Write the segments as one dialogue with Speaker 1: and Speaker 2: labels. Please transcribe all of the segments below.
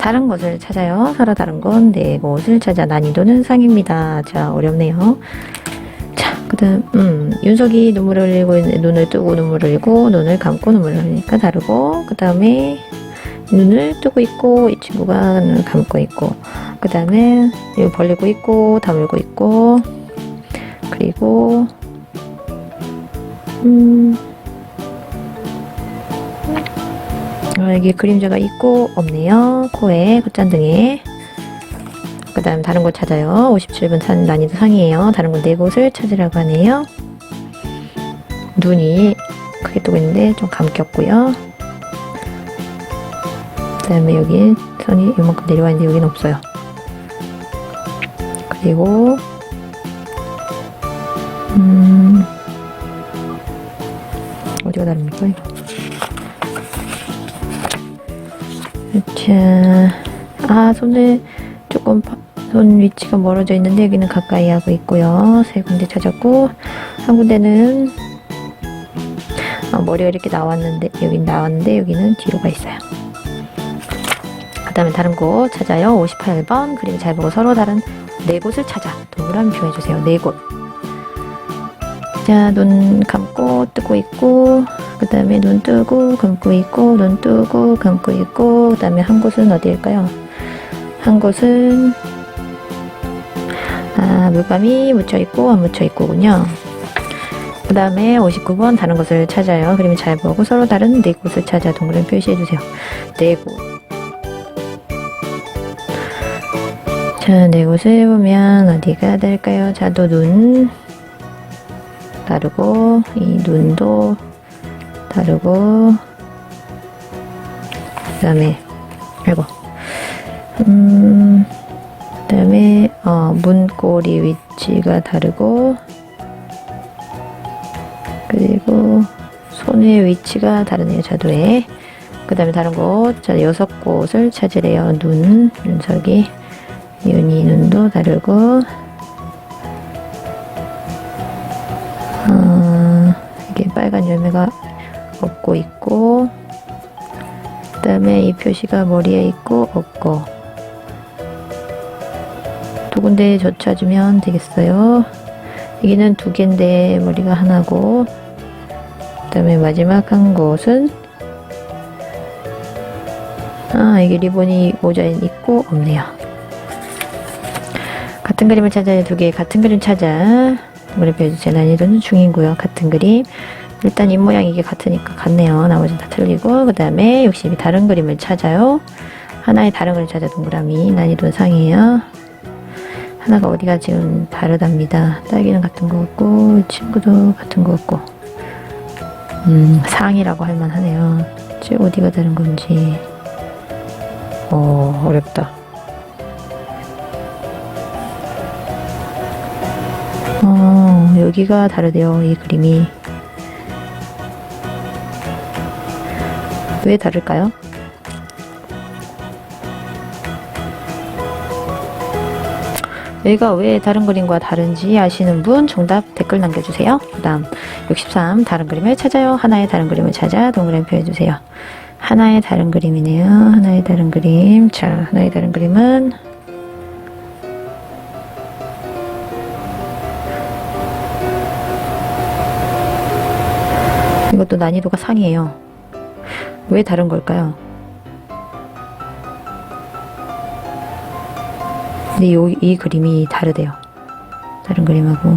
Speaker 1: 다른 곳을 찾아요. 서로 다른 곳, 네 곳을 찾아. 난이도는 상입니다. 자, 어렵네요. 자, 그 다음, 음, 윤석이 눈물을 흘리고, 눈을 뜨고 눈물을 흘리고, 눈을 감고 눈물을 흘리니까 다르고, 그 다음에 눈을 뜨고 있고, 이 친구가 눈을 감고 있고, 그 다음에 벌리고 있고, 다물고 있고, 그리고, 음, 어, 여기 그림자가 있고 없네요. 코에, 콧잔등에. 그 다음 다른 곳 찾아요. 57분 산 난이도 상이에요. 다른 곳 네 곳을 찾으라고 하네요. 눈이 크게 뜨고 있는데 좀 감겼고요. 그 다음에 여기 선이 이만큼 내려와 있는데 여기는 없어요. 그리고 음 어디가 다릅니까 자, 아, 손을 조금, 파- 손 위치가 멀어져 있는데 여기는 가까이 하고 있고요. 세 군데 찾았고, 한 군데는, 어, 머리가 이렇게 나왔는데, 여긴 나왔는데, 여기는 뒤로가 있어요. 그 다음에 다른 곳 찾아요. 58번. 그림 잘 보고 서로 다른 네 곳을 찾아. 동그라미 표해주세요. 네 곳. 자, 눈 감고 뜨고 있고, 그 다음에 눈 뜨고 감고 있고 눈 뜨고 감고 있고 그 다음에 한 곳은 어디일까요? 한 곳은 아 물감이 묻혀 있고 안 묻혀 있고군요. 그 다음에 59번 다른 곳을 찾아요. 그림을 잘 보고 서로 다른 네 곳을 찾아 동그라미 표시해 주세요. 네 곳. 자, 네 곳을 보면 어디가 될까요? 자도 눈 다르고 이 눈도 다르고 그 다음에 아이고. 음 그 다음에 어 문고리 위치가 다르고 그리고 손의 위치가 다르네요 자도에. 그 다음에 다른 곳 자 여섯 곳을 찾으래요. 눈 눈석이. 윤희 눈도 다르고. 어, 이게 빨간 열매가 없고 있고 그 다음에 이 표시가 머리에 있고 없고. 두 군데 저 찾으면 되겠어요. 여기는 두 개인데 머리가 하나고 그 다음에 마지막 한 곳은 아 이게 리본이 모자에 있고 없네요. 같은 그림을 찾아야 두 개 같은 그림 찾아. 머리 펴주세요 난이도는 중이고요. 같은 그림 일단 입 모양 이게 같으니까 같네요. 나머지는 다 틀리고 그 다음에 욕심이 다른 그림을 찾아요. 하나의 다른 그림 찾아 동그라미 난이도 상이에요. 하나가 어디가 지금 다르답니다. 딸기는 같은 거 같고 이 친구도 같은 거 같고 음 상이라고 할 만하네요. 지 어디가 다른 건지 어 어렵다. 어 여기가 다르대요 이 그림이 왜 다를까요? 얘가 왜 다른 그림과 다른지 아시는 분 정답 댓글 남겨주세요. 그 다음 63 다른 그림을 찾아요. 하나의 다른 그림을 찾아 동그라미 표해주세요. 하나의 다른 그림이네요. 하나의 다른 그림. 자, 하나의 다른 그림은 이것도 난이도가 상이에요. 왜 다른 걸까요? 근데 요, 이 그림이 다르대요. 다른 그림하고.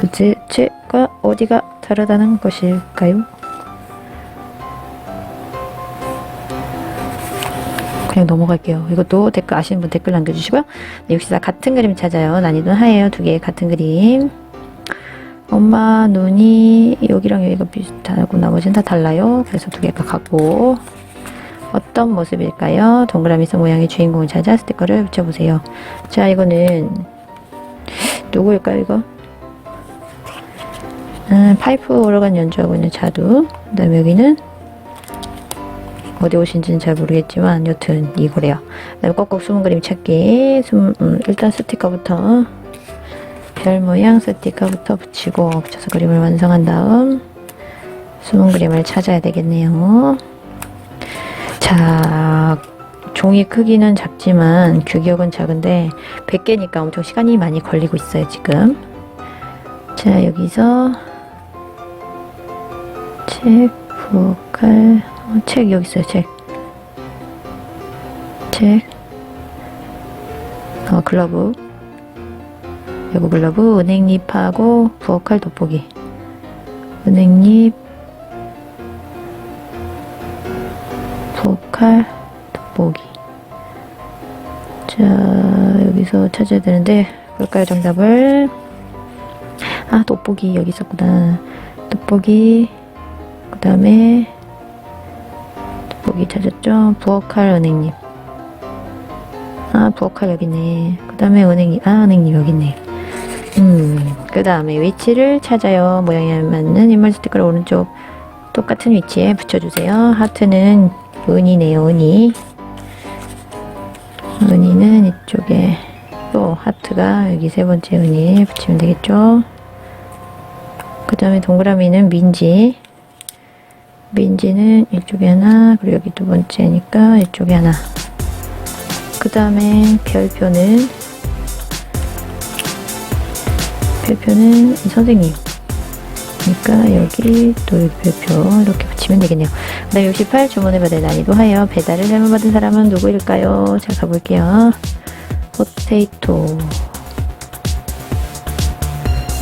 Speaker 1: 도대체 가 어디가 다르다는 것일까요? 그냥 넘어갈게요. 이것도 댓글 아시는 분 댓글 남겨주시고요. 네, 역시나 같은 그림 찾아요. 난이도는 하예요. 두개 같은 그림. 엄마 눈이 여기랑 여기가 비슷하고 나머지는 다 달라요. 그래서 두 개가 같고 어떤 모습일까요? 동그라미 선 모양의 주인공을 찾아 스티커를 붙여보세요. 자 이거는 누구일까요 이거? 음, 파이프 오르간 연주하고 있는 자두 그 다음에 여기는 어디 오신지는 잘 모르겠지만 여튼 이거래요. 그 다음에 꼭꼭 숨은 그림 찾기 숨, 음, 일단 스티커부터 별 모양 스티커부터 붙이고 붙여서 그림을 완성한 다음 숨은 그림을 찾아야 되겠네요. 자, 자, 종이 크기는 작지만 규격은 작은데 100개니까 엄청 시간이 많이 걸리고 있어요, 지금. 자, 여기서 책, 부엌할, 어, 책 여기 있어요, 책. 책. 어, 글러브. 요거 글러브, 은행잎하고 부엌할 돋보기. 은행잎, 부엌할 돋보기. 자, 여기서 찾아야 되는데, 볼까요, 정답을? 아, 돋보기 여기 있었구나. 돋보기, 그 다음에, 돋보기 찾았죠? 부엌할 은행잎. 아, 부엌할 여기 있네. 그 다음에 은행잎, 아, 은행잎 여기 있네. 음, 그 다음에 위치를 찾아요. 모양에 맞는 인물 스티커를 오른쪽 똑같은 위치에 붙여주세요. 하트는 은이네요, 은이. 은이는 이쪽에 또 하트가 여기 세 번째 은이에 붙이면 되겠죠. 그 다음에 동그라미는 민지. 민지는 이쪽에 하나, 그리고 여기 두 번째니까 이쪽에 하나. 그 다음에 별표는 별표는 이 선생님. 그러니까 여기 또 별표 이렇게 붙이면 되겠네요. 그 다음에 68 주문을 받을 난이도 하여 배달을 잘못 받은 사람은 누구일까요? 자 가볼게요. 포테이토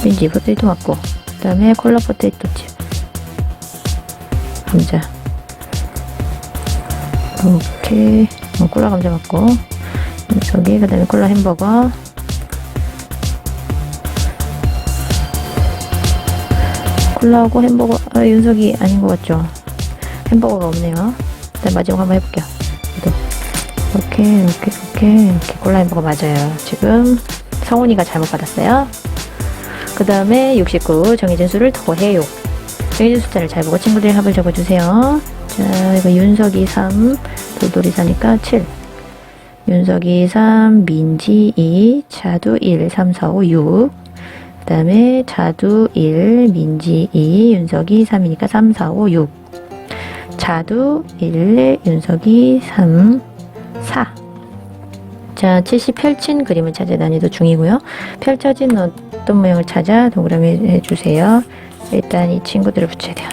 Speaker 1: 민지 포테이토 맞고 그 다음에 콜라 포테이토 칩 감자 이렇게 어, 콜라 감자 맞고 저기 그 다음에 콜라 햄버거 콜라하고 햄버거 아, 윤석이 아닌 것 같죠? 햄버거가 없네요. 일단 마지막 한번 해볼게요. 또 이렇게 이렇게 이렇게 이렇게 콜라 햄버거 맞아요. 지금 성훈이가 잘못 받았어요. 그 다음에 69 정해진 수를 더해요. 정해진 숫자를 잘 보고 친구들의 합을 적어주세요. 자 이거 윤석이 3 돌돌이 4니까 7 윤석이 3 민지 2 자두 1 3 4 5 6 그 다음에 자두 1, 민지 2, 윤석이 3이니까 3, 4, 5, 6. 자두 1, 윤석이 3, 4. 자, 70 펼친 그림을 찾아 난이도 중이고요. 펼쳐진 어떤 모양을 찾아 동그라미 해주세요. 일단 이 친구들을 붙여야 돼요.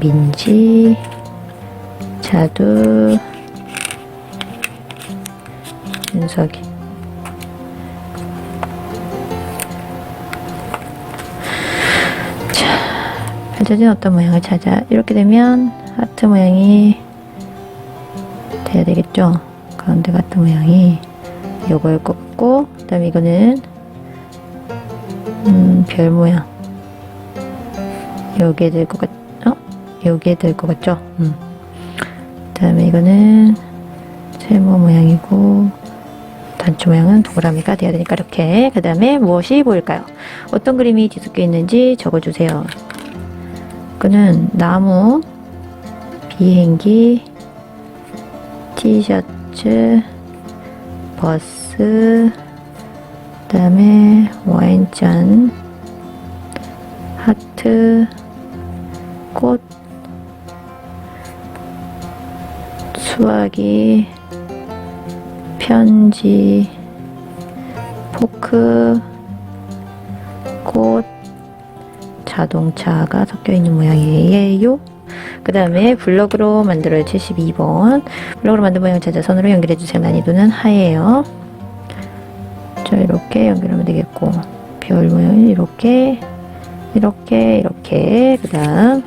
Speaker 1: 민지, 자두, 윤석이. 펼쳐진 어떤 모양을 찾아 이렇게 되면 하트 모양이 돼야 되겠죠 가운데 같은 모양이 요거일 것 같고 그 다음에 이거는 음, 별 모양 요게 될것 같, 어? 요게 될것 같죠 음. 그 다음에 이거는 세모 모양이고 단추 모양은 동그라미가 돼야 되니까 이렇게 그 다음에 무엇이 보일까요? 어떤 그림이 뒤섞여 있는지 적어주세요 그는 나무, 비행기, 티셔츠, 버스, 그 다음에 와인잔, 하트, 꽃, 수화기, 편지, 포크, 꽃, 자동차가 섞여 있는 모양이에요. 그 다음에 블럭으로 만들어요. 72번. 블럭으로 만든 모양을 찾아 선으로 연결해 주세요. 난이도는 하예요. 자, 이렇게 연결하면 되겠고, 별 모양을 이렇게, 이렇게, 이렇게. 그 다음,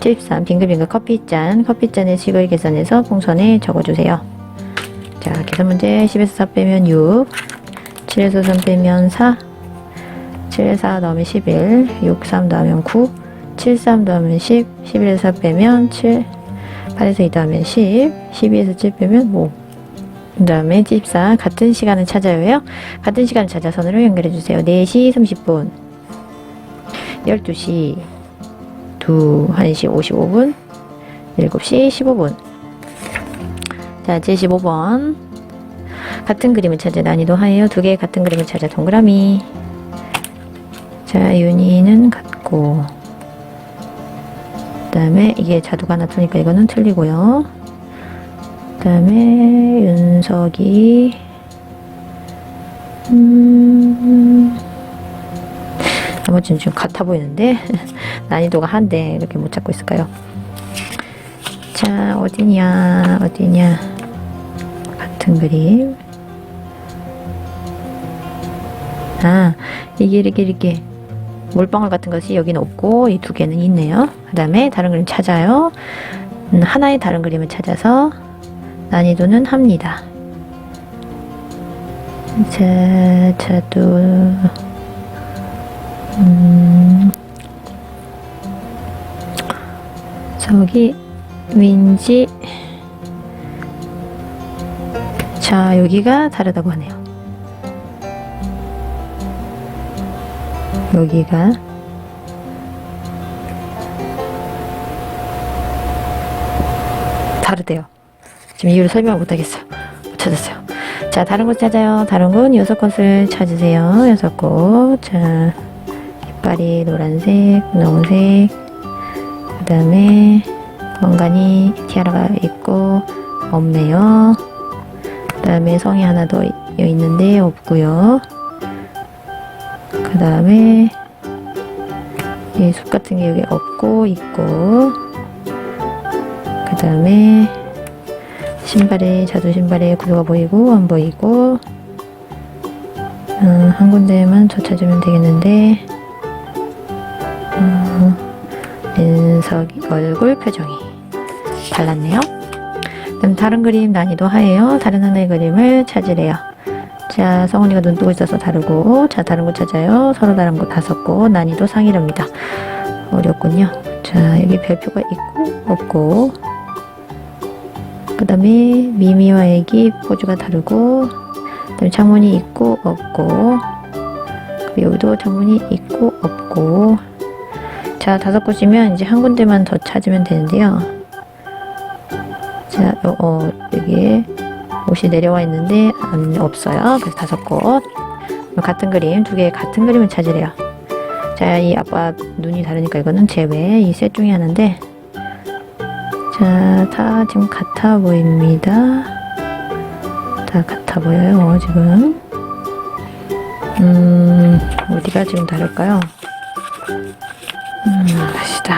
Speaker 1: 73. 빙글빙글 커피잔. 커피잔의 식을 계산해서 풍선에 적어주세요. 자, 계산 문제 10에서 4 빼면 6, 7에서 3 빼면 4, 7, 4 넣으면 11, 6, 3 넣으면 9, 7, 3 넣으면 10, 11에서 4 빼면 7, 8에서 2 더하면 10, 12에서 7 빼면 5. 그 다음에 74 같은 시간을 찾아요. 같은 시간을 찾아 선으로 연결해 주세요. 4시 30분, 12시, 2, 1시 55분, 7시 15분. 자, 75번. 같은 그림을 찾아 난이도 하예요. 두 개의 같은 그림을 찾아 동그라미. 자, 윤희는 같고, 그 다음에 이게 자두가 하나 뜨니까 이거는 틀리고요. 그 다음에 윤석이 음, 나머지는 좀 같아 보이는데? 난이도가 한데 이렇게 못 찾고 있을까요? 자 어디냐 어디냐. 같은 그림. 아 이게 이렇게 이렇게 물방울 같은 것이 여기는 없고 이 두 개는 있네요. 그 다음에 다른 그림 찾아요. 음, 하나의 다른 그림을 찾아서 난이도는 합니다. 자 자도 음. 저기 왠지 자 여기가 다르다고 하네요 여기가 다르대요. 지금 이유를 설명을 못하겠어요. 못 찾았어요. 자 다른 곳 찾아요. 다른 곳 여섯 곳을 찾으세요. 여섯 곳 자 이빨이 노란색 분홍색. 그 다음에 왕관이 티아라가 있고 없네요. 그 다음에 성이 하나 더 이- 있는데 없고요. 그 다음에 이숲 같은 게 여기 없고 있고 그 다음에 신발에 자두 신발에 구조가 보이고 안 보이고 음, 한 군데만 더 찾으면 되겠는데 음, 윤석 얼굴 표정이 달랐네요. 그럼 다른 그림 난이도 하예요. 다른 하나의 그림을 찾으래요. 자, 성훈이가 눈 뜨고 있어서 다르고, 자, 다른 거 찾아요. 서로 다른 거 다섯 거, 난이도 상이랍니다. 어렵군요. 자, 여기 별표가 있고, 없고, 그 다음에 미미와 애기 포즈가 다르고, 그 다음에 창문이 있고, 없고, 여기도 창문이 있고, 없고, 자, 다섯 곳이면 이제 한 군데만 더 찾으면 되는데요. 자, 어, 어, 여기에 옷이 내려와 있는데 안, 없어요. 그래서 다섯 곳. 같은 그림, 두 개의 같은 그림을 찾으래요. 자, 이 아빠 눈이 다르니까 이거는 제외, 이 셋 중에 하나인데, 자, 다 지금 같아 보입니다. 다 같아 보여요, 지금. 음, 어디가 지금 다를까요? 음, 다시다.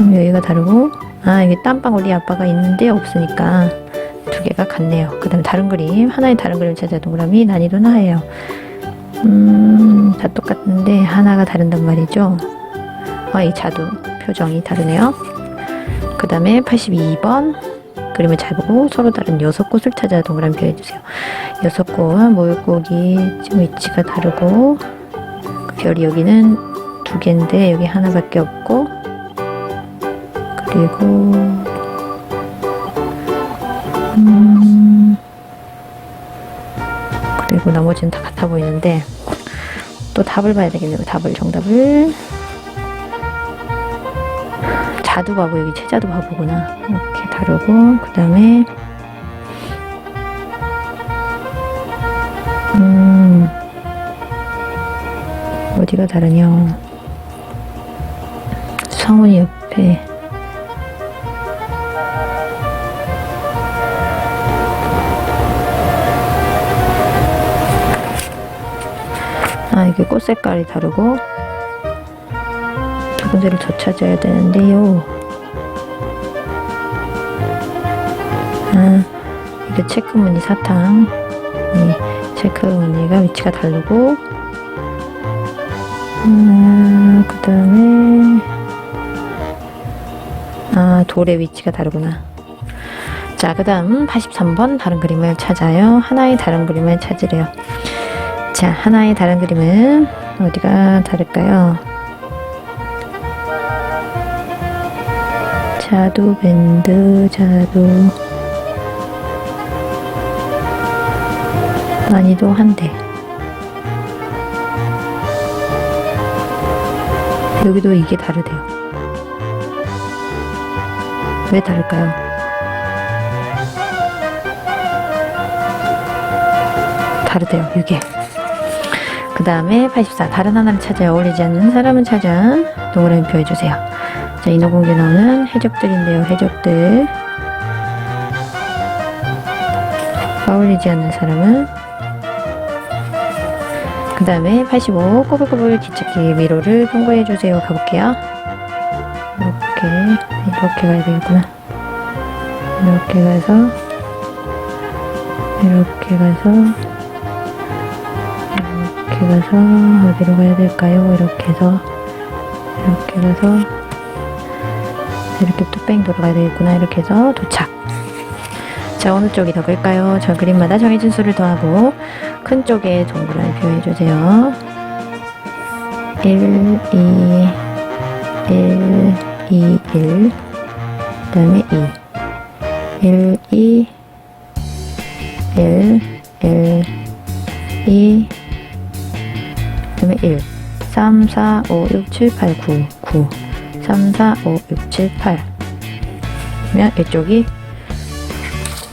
Speaker 1: 음, 여기가 다르고, 아, 이게 땀방울이 아빠가 있는데 없으니까 두 개가 같네요. 그 다음에 다른 그림, 하나의 다른 그림 찾아 동그라미 난이도는 하예요. 음, 다 똑같은데 하나가 다른단 말이죠. 아, 이 자두 표정이 다르네요. 그 다음에 82번 그림을 잘 보고 서로 다른 여섯 곳을 찾아 동그라미 표해주세요. 여섯 곳, 모욕고기 지금 위치가 다르고, 그 별이 여기는 두 개인데 여기 하나밖에 없고 그리고 음 그리고 나머지는 다 같아 보이는데 또 답을 봐야 되겠네요. 답을 정답을 자두 바보 여기 최자두 바보구나 이렇게 다르고 그 다음에 음 어디가 다르냐 성훈이 옆에 아 이게 꽃 색깔이 다르고 두 군데를 더 찾아야 되는데요 아 이게 체크 무늬 사탕 이 체크 무늬가 위치가 다르고 음, 그 다음에, 아, 돌의 위치가 다르구나. 자, 그 다음 83번 다른 그림을 찾아요. 하나의 다른 그림을 찾으래요. 자, 하나의 다른 그림은 어디가 다를까요? 자두 밴드, 자두. 난이도 한 대. 여기도 이게 다르대요. 왜 다를까요? 다르대요, 이게. 그그 다음에 84 다른 하나를 찾아 어울리지 않는 사람은 찾아 동그라미 표 해주세요. 자 인어공주 나오는 해적들인데요. 해적들 어울리지 않는 사람은 그 다음에 85 꼬불꼬불 기찻길 미로를 통과해 주세요. 가볼게요. 이렇게 이렇게 가야 되겠구나. 이렇게 가서 이렇게 가서 이렇게 가서 어디로 가야 될까요? 이렇게 해서 이렇게 가서 이렇게 뚝뺑 돌아가야 되겠구나. 이렇게 해서 도착. 자 어느 쪽이 더 클까요? 저 그림마다 정해진 수를 더하고 큰 쪽에 동그라미 표해주세요. 1, 2, 1, 2, 1. 그 다음에 2. 1, 2, 1, 1, 2. 그 다음에 1. 3, 4, 5, 6, 7, 8, 9. 9. 3, 4, 5, 6, 7, 8. 그러면 이쪽이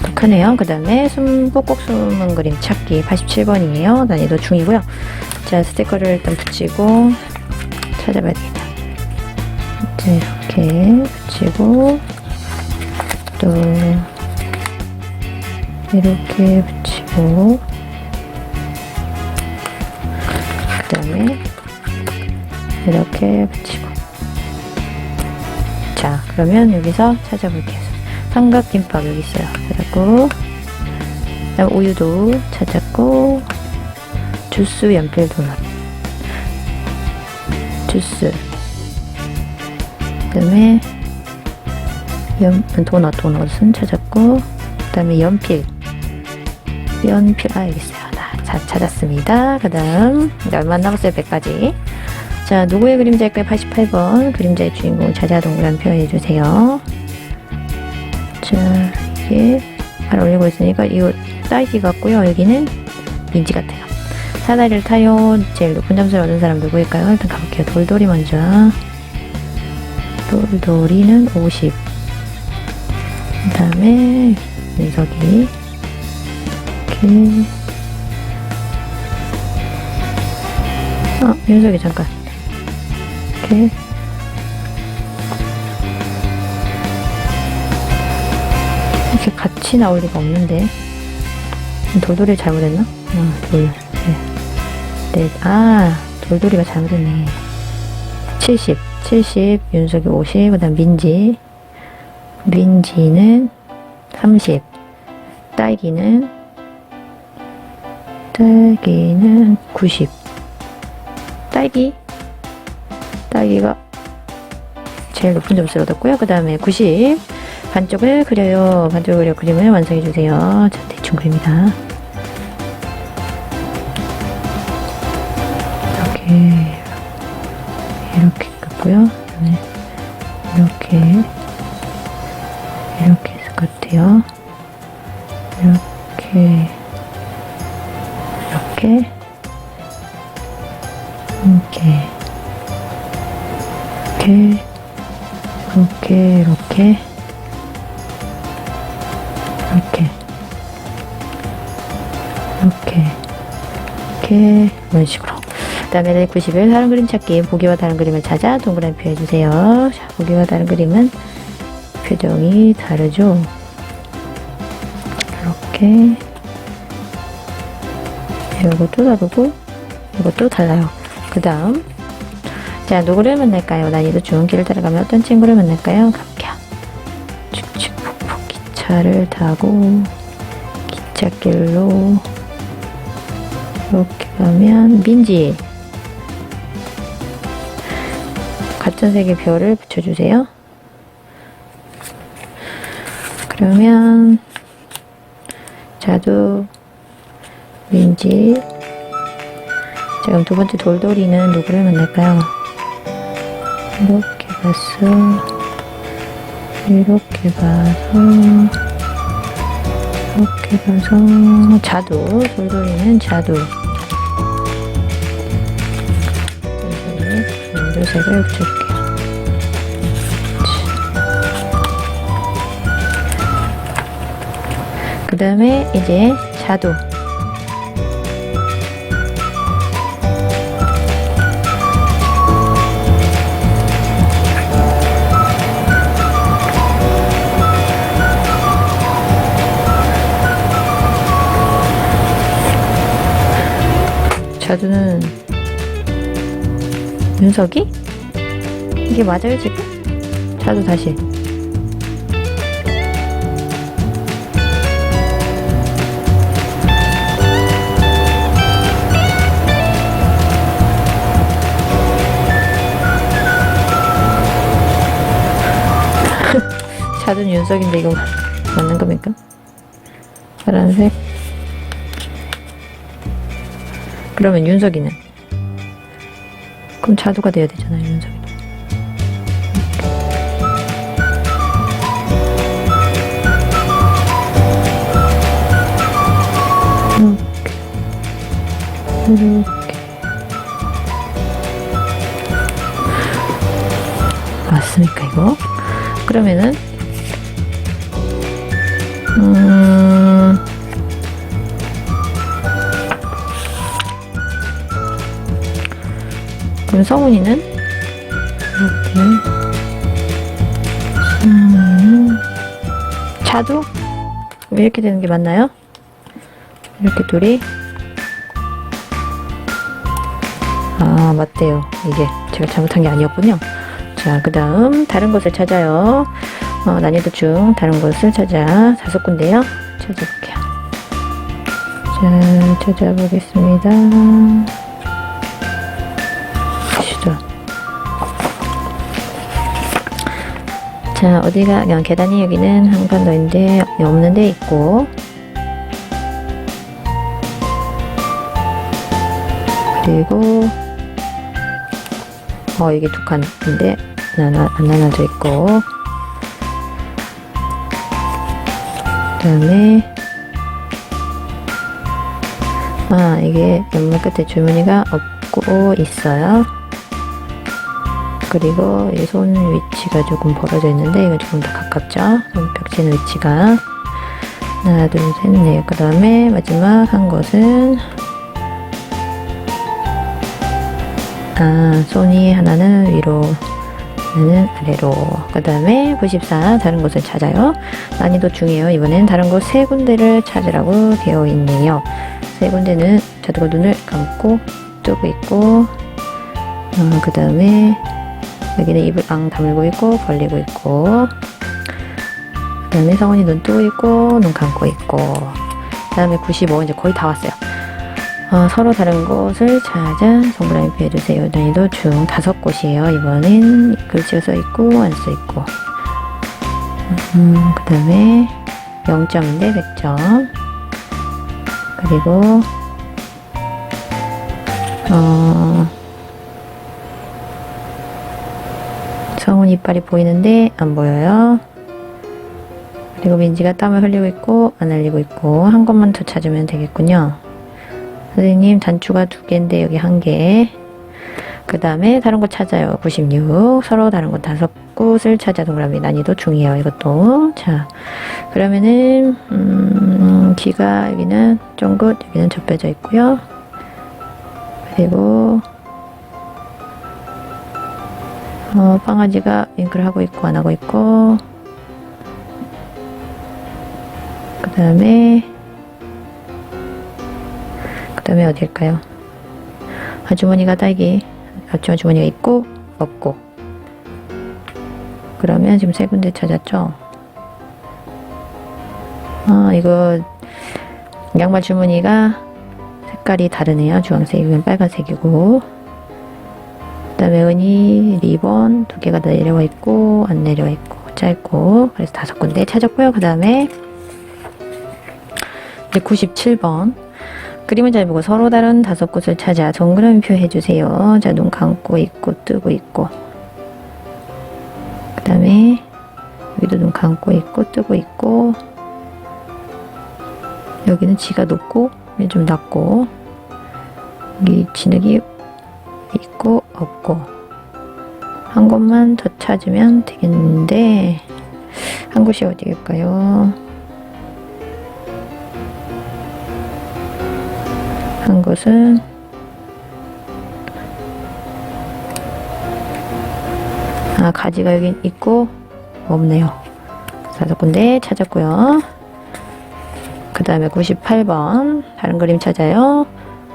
Speaker 1: 더 크네요. 그 다음에 숨 꼭꼭 숨은 그림 찾기 87번이에요. 난이도 중이고요. 자, 스티커를 일단 붙이고 찾아봐야 되겠다. 자, 이렇게 붙이고 또 이렇게 붙이고 그 다음에 이렇게 붙이고 자, 그러면 여기서 찾아볼게요. 삼각김밥 여기 있어요. 그다음 우유도 찾았고, 주스 연필 도넛, 주스, 그 다음에 연 도넛 도넛은 찾았고, 그 다음에 연필, 연필 아 여기 있어요. 다 자- 찾았습니다. 그 다음 이제 얼마 남았어요? 100까지. 자, 누구의 그림자일까요? 88번. 그림자의 주인공 찾아 동그라미 표현해 주세요. 자, 이게 발 올리고 있으니까 이거 딸기 같고요. 여기는 민지 같아요. 사다리를 타요. 제일 높은 점수를 얻은 사람 누구일까요? 일단 가볼게요. 돌돌이 먼저. 돌돌이는 50. 그 다음에 민석이. 이렇게. 어, 윤석이 잠깐. 이렇게. 이렇게 같이 나올 리가 없는데. 돌돌이 잘못했나? 어, 돌, 네. 네. 아, 돌돌이가 잘못했네. 70, 70, 윤석이 50, 그 다음 민지. 민지는 30, 딸기는, 딸기는 90. 딸기? 딸기가 제일 높은 점수를 얻었고요. 그 다음에 90. 반쪽을 그려요. 반쪽을 그려 그림을 완성해 주세요. 자, 대충 그립니다. 이렇게 이렇게 긋고요. 그다음에 이렇게 이렇게 것 같아요. 그 다음에 90일 다른 그림 찾기 보기와 다른 그림을 찾아 동그라미 표해주세요. 자, 보기와 다른 그림은 표정이 다르죠? 이렇게. 이것도 다르고 이것도 달라요. 그 다음. 자 누구를 만날까요? 난이도 좋은 길을 따라가면 어떤 친구를 만날까요? 가볼게요 축축 푹푹 기차를 타고 기찻길로 이렇게 가면 민지 같은 색의 별을 붙여주세요. 그러면 자두 민지 자 그럼 두 번째 돌돌이는 누구를 만날까요? 이렇게 가서 이렇게 가서 이렇게 가서 자두 돌돌이는 자두 연두색을 붙일게요. 그 다음에 이제 자두 자두는 윤석이? 이게 맞아요 지금? 자두 다시 자두는 윤석인데 이거 맞는 겁니까? 파란색 그러면 윤석이는 그럼 자두가 돼야 되잖아요 윤석이 이렇게 이렇게 맞습니까 이거? 그러면은 음 그럼 성훈이는? 이렇게. 음, 자두? 왜 이렇게 되는 게 맞나요? 이렇게 둘이? 아 맞대요. 이게 제가 잘못한 게 아니었군요. 자그 다음 다른 곳을 찾아요. 어, 난이도 중 다른 곳을 찾아. 다섯 군데요. 찾아볼게요. 자 찾아보겠습니다 자 어디가 그냥 계단이 여기는 한칸더 있는데 없는 데 있고 그리고 어 이게 두 칸인데 나눠 안 나눠져 있고 그다음에 아 이게 연말 끝에 줄무늬가 없고 있어요. 그리고 이 손 위치가 조금 벌어져 있는데 이거 조금 더 가깝죠? 손 벽지는 위치가. 하나 둘 셋 넷. 그 다음에 마지막 한 것은 아 손이 하나는 위로 하나는 아래로. 그 다음에 94 다른 곳을 찾아요. 난이도 중이에요. 이번엔 다른 곳 세 군데를 찾으라고 되어 있네요. 세 군데는 자두가 눈을 감고 뜨고 있고 어, 그 다음에 여기는 입을 앙 다물고 있고 벌리고 있고. 그 다음에 성원이 눈 뜨고 있고 눈 감고 있고. 그 다음에 95 이제 거의 다 왔어요. 어, 서로 다른 곳을 찾아 동그라미 해주세요. 난이도 중 다섯 곳이에요. 이번엔 글씨가 써있고 안 써있고. 음, 그 다음에 0점인데 100점. 그리고 어, 성훈 이빨이 보이는데 안 보여요. 그리고 민지가 땀을 흘리고 있고 안 흘리고 있고 한 것만 더 찾으면 되겠군요. 선생님 단추가 두 개인데 여기 한 개. 그 다음에 다른 곳 찾아요. 96. 서로 다른 곳 다섯 곳을 찾아 동그라미 난이도 중이에요. 이것도. 자, 그러면은 음, 귀가 여기는 쫑긋 여기는 접혀져 있고요. 그리고 어, 빵아지가 윙크를 하고 있고 안 하고 있고 그 다음에 그 다음에 어딜까요? 아주머니가 딸기 앞치마 주머니가 있고 없고 그러면 지금 세 군데 찾았죠? 아 이거 양말 주머니가 색깔이 다르네요. 주황색이면 빨간색이고 그 다음에 은이 리본 두 개가 다 내려와 있고 안 내려와 있고 짧고 그래서 다섯 군데 찾았고요. 그 다음에 이제 97번 그림을 잘 보고 서로 다른 다섯 곳을 찾아 동그라미표 해주세요. 자, 눈 감고 있고 뜨고 있고 그 다음에 여기도 눈 감고 있고 뜨고 있고 여기는 지가 높고 좀 낮고 여기 진흙이 있고 없고 한 곳만 더 찾으면 되겠는데 한 곳이 어디일까요? 한 곳은 아 가지가 여기 있고 없네요. 다섯 군데 찾았고요. 그 다음에 98번 다른 그림 찾아요.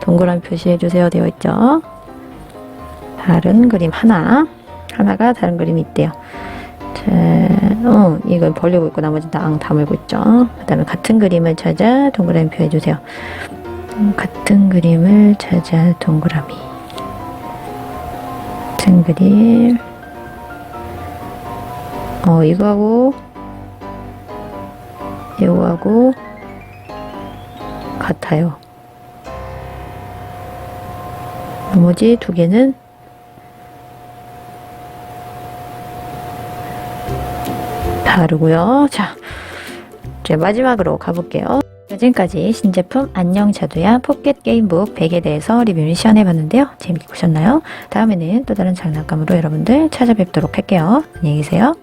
Speaker 1: 동그라미 표시해 주세요 되어 있죠. 다른 그림 하나 하나가 다른 그림이 있대요. 자, 어, 이건 벌리고 있고 나머지 다앙 다물고 있죠. 그 다음에 같은 그림을 찾아 동그라미 표 해 주세요. 음, 같은 그림을 찾아 동그라미. 같은 그림. 어, 이거하고, 이거하고, 같아요. 나머지 두 개는 다르고요. 자, 이제 마지막으로 가볼게요. 지금까지 신제품 안녕 자두야 포켓 게임북 100에 대해서 리뷰를 시연해봤는데요. 재밌게 보셨나요? 다음에는 또 다른 장난감으로 여러분들 찾아뵙도록 할게요. 안녕히 계세요.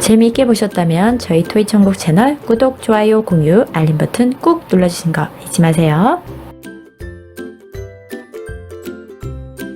Speaker 1: 재미있게 보셨다면 저희 토이천국 채널 구독, 좋아요, 공유, 알림 버튼 꾹 눌러주신 거 잊지 마세요.